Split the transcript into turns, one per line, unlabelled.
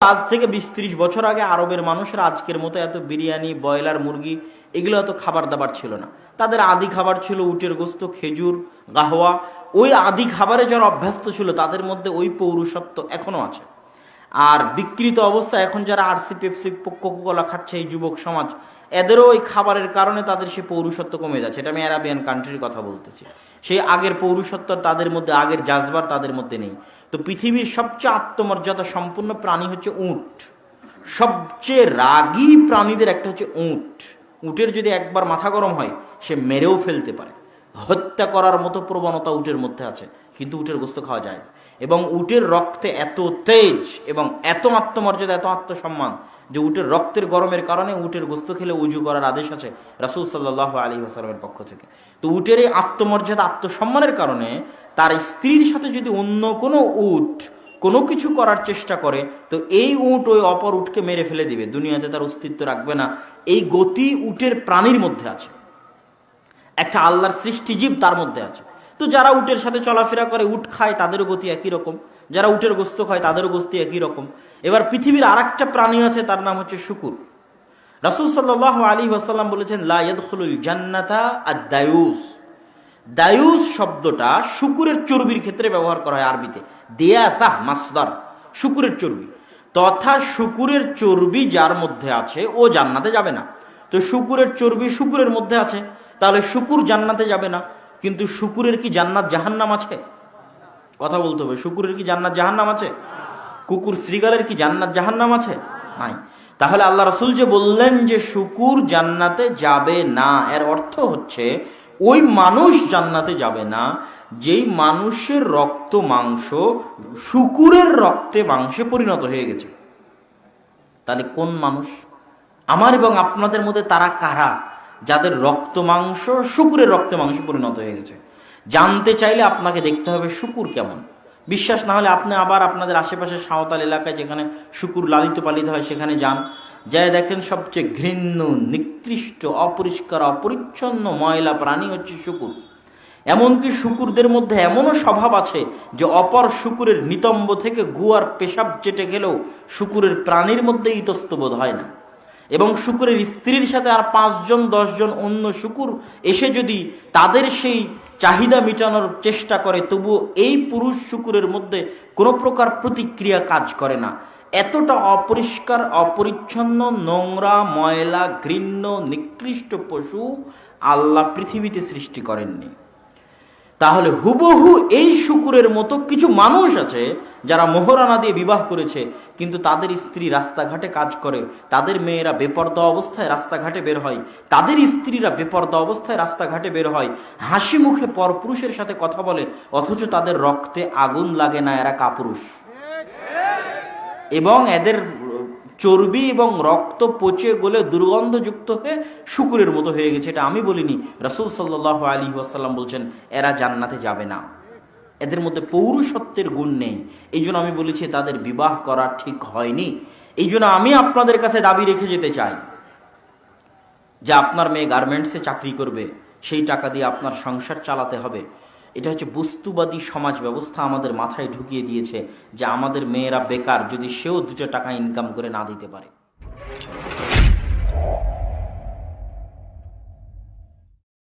আজ থেকে বিশ, ত্রিশ বছর আগে আরবের মানুষের আজকের মতো এত বিরিয়ানি, ব্রয়লার, মুরগি, এগুলো এত খাবার দাবার ছিল না। তাদের আদি খাবার ছিল উটের গোস্ত, খেজুর, গাহওয়া। ওই আদি খাবারে যারা অভ্যস্ত ছিল, তাদের মধ্যে ওই পৌরুষত্ব এখনও আছে। আর বিকৃত অবস্থা এখন যারা আরসি, পেপসি, কোকোকলা খাচ্ছে এই যুবক সমাজ এদেরও ওই খাবারের কারণে তাদের সে পৌরুষত্ব কমে যাচ্ছে। এটা আমি অ্যারাবিয়ান কান্ট্রির কথা বলতেছি। সেই আগের পৌরুষত্ব তাদের মধ্যে, আগের জাজবার তাদের মধ্যে নেই। তো পৃথিবীর সবচেয়ে আত্মমর্যাদা সম্পূর্ণ প্রাণী হচ্ছে উট। সবচেয়ে রাগী প্রাণীদের একটা হচ্ছে উট। উটের যদি একবার মাথা গরম হয়, সে মেরেও ফেলতে পারে। হত্যা করার মতো প্রবণতা উটের মধ্যে আছে, কিন্তু উটের গোস্ত খাওয়া যায়। এবং উটের রক্তে এত তেজ এবং এত আত্মমর্যাদা, এত আত্মসম্মান যে উটের রক্তের গরমের কারণে উটের গোস্ত খেলে উজু করার আদেশ আছে রাসুল সাল্লাহ আলী হাসালামের পক্ষ থেকে। তো উটের এই আত্মমর্যাদা, আত্মসম্মানের কারণে তার স্ত্রীর সাথে যদি অন্য কোনো উট কোনো কিছু করার চেষ্টা করে, তো এই উট ওই অপর উটকে মেরে ফেলে দিবে। দুনিয়াতে তার অস্তিত্ব রাখবে না। এই গতি উটের প্রাণীর মধ্যে আছে। একটা আল্লাহর সৃষ্টিজীব তার মধ্যে আছে। তো যারা উটের সাথে চলাফেরা করে, উট খায়, তাদেরও গতি একই রকম। যারা উটের গোস্ত খায় তাদেরও গোস্তি একই রকম। এবার পৃথিবীর আর একটা প্রাণী আছে, তার নাম হচ্ছে শুকুর। রাসুল সাল্লাহ আলী ওয়াসাল্লাম বলেছেন লাইদুল জান্নাতা আর দায়ুস দায়ুস শব্দটা শুকুরের চর্বির ক্ষেত্রে ব্যবহার করা হয় আরবিতে। দেয়াতা মাসদার, শুকুরের চর্বি। তথা শুকুরের চর্বি যার মধ্যে আছে, ও জান্নাতে যাবে না। তো শুকুরের চর্বি শুকুরের মধ্যে আছে, তাহলে শুকুর জান্নাতে যাবে না। কিন্তু শুকুরের কি জান্নাত জাহান্নাম আছে? কথা বলতে হবে। শুকুরের কি জান্নাত জাহান্নাম আছে? কুকুর শ্রীগালের কি জান্নাত জাহান্নাম আছে? নাই। তাহলে আল্লাহ রসুল যে বললেন যে শুকুর জান্নাতে যাবে না, এর অর্থ হচ্ছে ওই মানুষ জান্নাতে যাবে না, যেই মানুষের রক্ত মাংস, শুকুরের রক্তে মাংসে পরিণত হয়ে গেছে। তাহলে কোন মানুষ? আমার এবং আপনাদের মধ্যে তারা কারা? যাদের রক্ত মাংস, শুকুরের রক্তে মাংসে পরিণত হয়ে গেছে। জানতে চাইলে আপনাকে দেখতে হবে শুকুর কেমন। বিশ্বাস না হলে আপনি আবার আপনাদের আশেপাশের সাঁওতাল এলাকায় যেখানে শুকুর লালিত পালিত হয় সেখানে যান। যাই দেখেন সবচেয়ে ঘৃণ্য, নিকৃষ্ট, অপরিষ্কার, অপরিচ্ছন্ন ময়লা প্রাণী হচ্ছে শুকুর। এমনকি শুকুরদের মধ্যে এমনও স্বভাব আছে যে অপর শুকুরের নিতম্ব থেকে গুয়ার পেশাব চেটে গেলেও শুকুরের প্রাণীর মধ্যে ইতস্তবোধ হয় না। এবং শুকুরের স্ত্রীর সাথে আর পাঁচজন, দশজন অন্য শুকুর এসে যদি তাদের সেই চাহিদা মেটানোর চেষ্টা করে তবু এই পুরুষ শুকুরের মধ্যে কোনো প্রকার প্রতিক্রিয়া কাজ করে না। এতটা অপরিষ্কার, অপরিচ্ছন্ন, নোংরা, ময়লা, ঘৃণ্য, নিকৃষ্ট পশু আল্লাহ পৃথিবীতে সৃষ্টি করেননি। তাহলে হুবহু এই শুকুরের মতো কিছু মানুষ আছে যারা মোহরানা দিয়ে বিবাহ করেছে, কিন্তু তাদের স্ত্রী রাস্তাঘাটে কাজ করে, তাদের মেয়েরা বেপর্দা অবস্থায় রাস্তাঘাটে বের হয়, তাদের স্ত্রীরা বেপর্দা অবস্থায় রাস্তাঘাটে বের হয়, হাসি মুখে পরপুরুষের সাথে কথা বলে, অথচ তাদের রক্তে আগুন লাগে না এরা কাপুরুষ। এবং এদের চর্বি এবং রক্ত পচে গলে দুর্গন্ধযুক্ত হয়ে শুকুরের মতো হয়ে গেছে, এটা আমি বলিনি। রসুল সাল্লাহ আলী ওয়াসাল্লাম বলছেন, এরা জান্নাতে যাবে না। এদের মধ্যে পৌরুষত্বের গুণ নেই। এই আমি বলেছি, তাদের বিবাহ করা ঠিক হয়নি। এই আমি আপনাদের কাছে দাবি রেখে যেতে চাই যে আপনার মেয়ে গার্মেন্টসে চাকরি করবে, সেই টাকা দিয়ে আপনার সংসার চালাতে হবে। এটা হচ্ছে বস্তুবাদী সমাজ ব্যবস্থা আমাদের মাথায় ঢুকিয়ে দিয়েছে যে আমাদের মেয়েরা বেকার যদি সেও দুটো টাকা ইনকাম করে না দিতে পারে।